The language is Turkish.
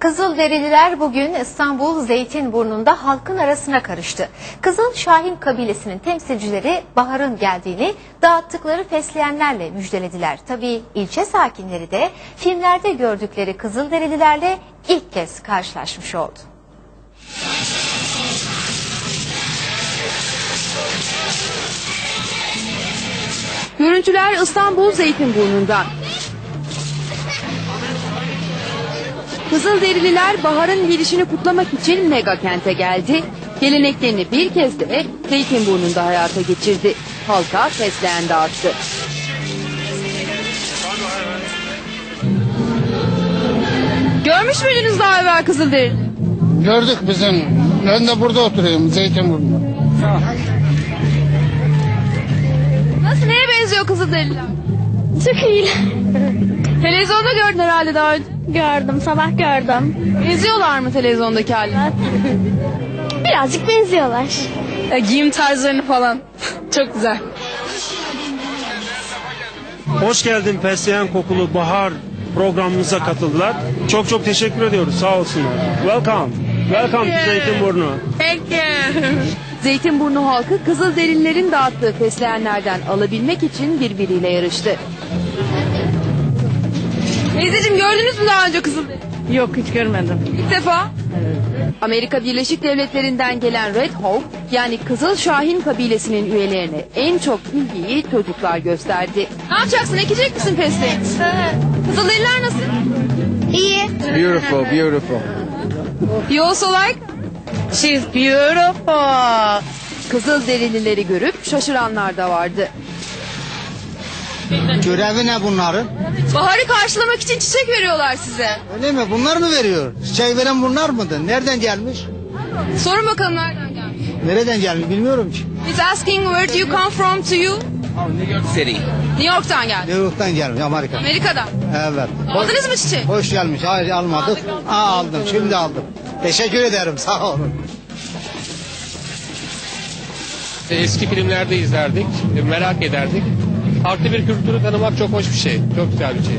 Kızılderililer bugün İstanbul Zeytinburnu'nda halkın arasına karıştı. Kızıl Şahin kabilesinin temsilcileri baharın geldiğini dağıttıkları fesleğenlerle müjdelediler. Tabii ilçe sakinleri de filmlerde gördükleri Kızılderililerle ilk kez karşılaşmış oldu. Görüntüler İstanbul Zeytinburnu'ndan. Kızılderililer baharın gelişini kutlamak için mega kente geldi. Geleneklerini bir kez de Zeytinburnu'nda hayata geçirdi. Halka fesleğen dağıttı. Görmüş müydünüz daha evvel Kızılderili? Gördük bizim. Ben de burada oturuyorum Zeytinburnu. Nasıl neye benziyor Kızılderililer? Çok iyi. Televizyonda gördün herhalde daha önce. Gördüm, sabah gördüm. Benziyorlar mı televizyondaki haline? Birazcık benziyorlar. giyim tarzlarını falan. Çok güzel. Hoş geldin Fesleğen Kokulu Bahar programımıza katıldılar. Çok çok teşekkür ediyoruz. Sağ olsunlar. Welcome. Welcome to Zeytinburnu. Zeytinburnu halkı Kızılderililerin dağıttığı fesleğenlerden alabilmek için birbiriyle yarıştı. Teyzeciğim gördünüz mü daha önce Kızılderili? Yok hiç görmedim. İlk defa. Amerika Birleşik Devletleri'nden gelen Red Hawk yani Kızıl Şahin kabilesinin üyelerine en çok ilgiyi çocuklar gösterdi. Ne yapacaksın? Ekecek misin fesleğen? Kızılderililer nasıl? İyi. Beautiful, beautiful. You also like? She's beautiful. Kızılderilileri görüp şaşıranlar da vardı. Görevi ne bunların? Baharı karşılamak için çiçek veriyorlar size. Öyle mi? Bunlar mı veriyor? Çiçeği veren bunlar mıdır? Nereden gelmiş? Sorun bakalım nereden gelmiş. Nereden gelmiş bilmiyorum ki. He's asking where do you come from to you? City. New York'tan geldi. New York'tan gelmiş Amerika. Amerika'dan. Evet. Aldınız mı çiçek? Hoş gelmiş. Hayır almadık. Aa, aldım. Şimdi aldım. Teşekkür ederim. Sağ olun. Eski filmlerde izlerdik, merak ederdik. Farklı bir kültürü tanımak çok hoş bir şey, çok güzel bir şey.